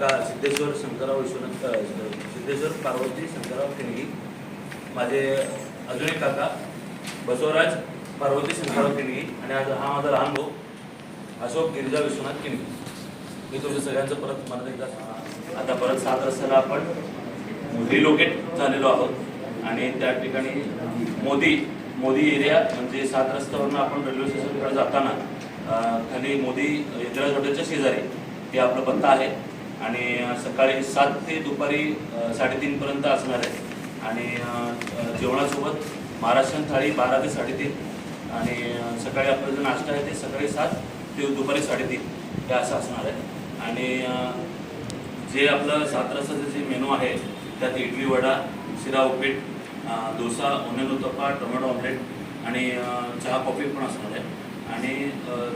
काका सिद्धेश्वर शंकरराव विश्वनाथ सिद्धेश्वर पार्वती शंकरराव केणगी माझे अजून एक काका बसवराज पार्वती शंकरराव केणगी आणि आज हा माझा लहान भाऊ अशोक गिरिजा विश्वनाथ केणगी मी तुमच्या सगळ्यांचं परत मला एकदा आता परत सात रस्त्याला आपण रिलोकेट झालेलो आहोत. आणि त्या ठिकाणी मोदी मोदी एरिया म्हणजे सात रस्त्यावरून आपण रेल्वे स्टेशनकडे जाताना खाली मोदी इंदिरा हॉटेलच्या शेजारी हे आपला पत्ता आहे. आणि सकाळी सात ते दुपारी साडेतीनपर्यंत असणार आहे. आणि जेवणासोबत महाराष्ट्रीयन थाळी बारा ते साडेतीन. आणि सकाळी आपला जो नाश्ता आहे ते सकाळी सात ते दुपारी साडेतीन. हे असं असणार आहे. आणि जे आपलं सात रसाचं जे मेनू आहे त्यात idli vada sheera upit dosa onion uttappa tomato omelette आणि चहा कॉफी पण असणार आहे. आणि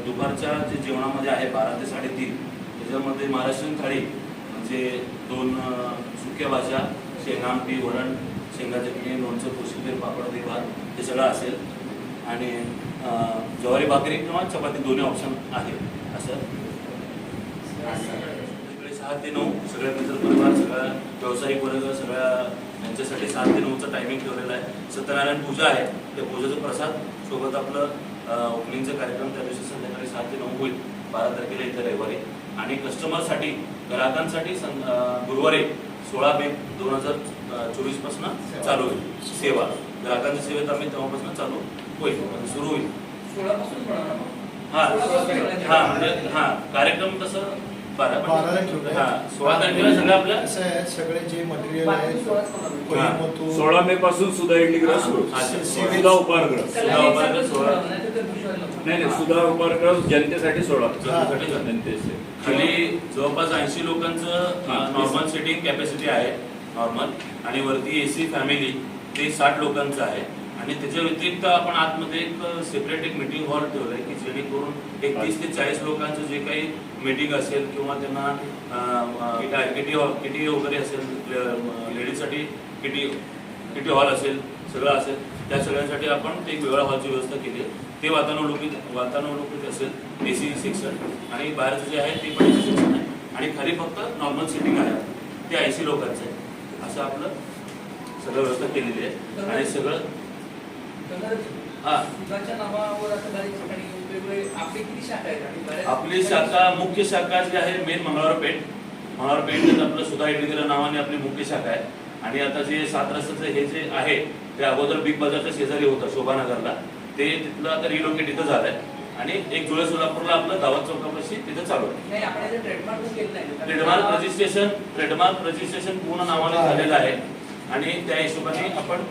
दुपारच्या जे जेवणामध्ये आहे बारा ते साडेतीन त्याच्यामध्ये महाराष्ट्रीयन थाळी म्हणजे दोन सुक्या भाज्या शेंगा वरण शेंगा चटणी लोणचं कोशिंबीर पापड दही हे सगळं असेल. आणि ज्वारी भाकरी किंवा चपाती दोन्ही ऑप्शन आहे असं. सगळे सहा ते नऊ सगळ्या मित्र परिवार सगळ्या व्यावसायिक वर्ग सगळ्या यांच्यासाठी सात ते नऊचा टायमिंग ठेवलेला आहे. सत्यनारायण पूजा आहे त्या पूजेचा प्रसाद सोबत आपलं ओपनिंगचा कार्यक्रम त्या दिवशी संध्याकाळी सात ते नऊ होईल बारा तारखेला इथं रविवारी. आणि कस्टमरसाठी ग्राहकांसाठी गुरुवारी सोळा मे दोन हजार चोवीसपासून चालू होईल सेवा. ग्राहकांच्या सेवेत आम्ही तेव्हापासून चालू होईल म्हणजे सुरू होईल. हा हा म्हणजे हा कार्यक्रम कसं बारा बाराला ठेवलंय. हा सोळा तारखेला सगळं आपलं? असं आहे सगळे जे मटेरियल आहे. कोहिमतूर, सोळा मे पासून सुधा इडली ग्रह सुरू. सुधा उपहारगृह सुधा सोळा. नाही नाही सुधा उपहारगृह जनतेसाठी सोळा. जनतेसाठी खाली जवळपास ऐंशी लोकांचं. नॉर्मल सिटिंग कॅपॅसिटी आहे नॉर्मल आणि वरती एसी फॅमिली ते साठ लोकांचं आहे. आणि त्याच्या व्यतिरिक्त आपण आतमध्ये एक सेपरेट एक मीटिंग हॉल ठेवलंय की जेणेकरून एकतीस ते चाळीस लोकांचं जे काही मीटिंग असेल किंवा त्यांना किटी किटी वगैरे असेल लेडीजसाठी किटी किटी हॉल असेल सगळं असेल त्या सगळ्यांसाठी आपण ते एक वेगळा हॉलची व्यवस्था केली आहे. ते वातानुकूलित वातानुकूलित असेल ए सी सेक्शन आणि बाहेरचं जे आहे ते पण ए सी सेक्शन आहे. आणि खाली फक्त नॉर्मल सिटिंग आहे. ते ऐंशी लोकांचं आहे. असं आपलं सगळं व्यवस्था केलेली आहे. आणि सगळं आपली शाखा मुख्य शाखा जी आहे मेन मंगळवार पेठ मंगळवार पेठ आपलं सुधा इडलीकर नावाने आपली मुख्य शाखा आहे. आणि आता जे सात रस्त्याचं हे जे आहे ते अगोदर बिग बाजारच्या शेजारी होतं शोभानगरला. ते तिथलं आता रिलोकेट इथं झालंय. आणि एक जुळे सोलापूरला आपलं दावत चौकापाशी तिथं चालू आहे. ट्रेडमार्क रजिस्ट्रेशन ट्रेडमार्क रजिस्ट्रेशन पूर्ण नावाने झालेलं आहे. आणि त्या हिशोबाने आपण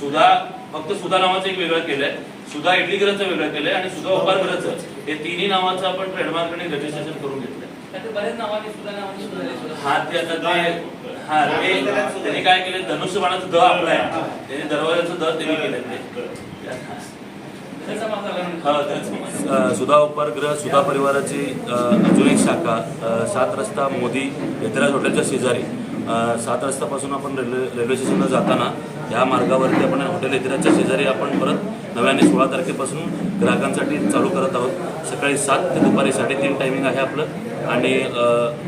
सुधा फक्त सुधा नावाचं एक वेगळं केलंय. सुधा इडलीगरचं वेगळं केलंय आणि सुधा उपारगरचं हे तिन्ही नावाचं आपण ट्रेडमार्क आणि रजिस्ट्रेशन करून घेतलंय. हा ते आता हा ते त्यांनी काय केलं धनुष्यबाणाचं द आपलं आहे त्यांनी दरवाजाचं द त्यांनी केलं ते. हा, सुधा उपहारगृह सुधा परिवाराची अजून एक शाखा. सात रस्ता मोदी यतिराज हॉटेलच्या शेजारी. सात रस्त्यापासून आपण रेल्वे रेल्वे स्टेशनला जाताना या मार्गावरती आपण हॉटेल यतिराजच्या शेजारी आपण परत नव्याने सोळा तारखेपासून ग्राहकांसाठी चालू करत आहोत. सकाळी सात ते दुपारी साडेतीन टायमिंग आहे आपलं. आणि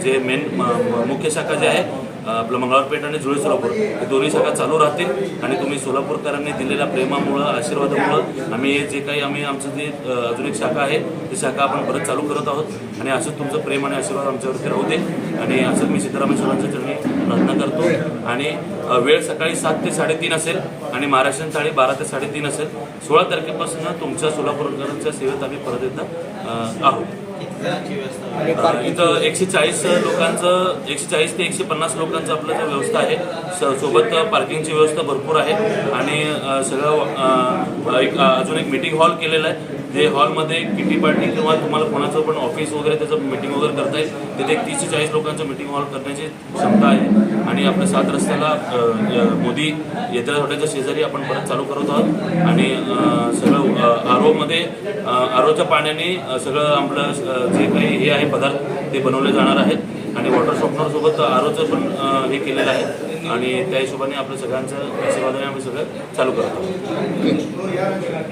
जे मेन म- मुख्य शाखा जे आहे आपलं मंगळवारपेठ आणि जुळे सोलापूर हे दोन्ही शाखा चालू राहतील आणि तुम्ही सोलापूरकरांनी दिलेल्या प्रेमामुळं आशीर्वादामुळं आम्ही हे जे काही आम्ही आमचं जे अजून एक शाखा आहे ती शाखा आपण परत चालू करत आहोत आणि असंच तुमचं प्रेम आणि आशीर्वाद आमच्यावरती राहू दे. आणि असंच मी सिद्धरामेश्वरांच्या चरणी प्रार्थना करतो. आणि वेळ सकाळी सात ते साडेतीन असेल आणि महाराष्ट्रीयन थाळी बारा ते साडेतीन असेल. सोळा तारखेपासून तुमच्या सोलापूरकरांच्या सेवेत आम्ही परत एकदा आहोत. इथं एकशे चाळीस लोकांचं एकशे चाळीस ते एकशे पन्नास लोकांचं आपलं जो व्यवस्था आहे स- सोबत पार्किंगची व्यवस्था भरपूर आहे. आणि सगळं एक अजून एक मीटिंग हॉल केलेला आहे. जे हॉलमध्ये किटी पार्टी किंवा तुम्हाला कोणाचं पण ऑफिस वगैरे त्याचं मिटिंग वगैरे करता येईल तिथे एक तीस ते चाळीस लोकांचं मिटिंग हॉल करण्याची क्षमता आहे. आणि आपल्या सात रस्त्याला मोदी येत्या हॉटेलच्या शेजारी आपण परत चालू करत आहोत. आणि अ, सगळं आरोमध्ये आरोच्या पाण्याने सगळं आपलं जे काही हे आहे पदार्थ ते बनवले जाणार आहेत. आणि वॉटर सॉफ्टनर आरोचं पण हे केलेलं आहे. आणि त्या हिशोबाने आपलं सगळ्यांचं आशीर्वादाने आम्ही सगळं चालू करत आहोत.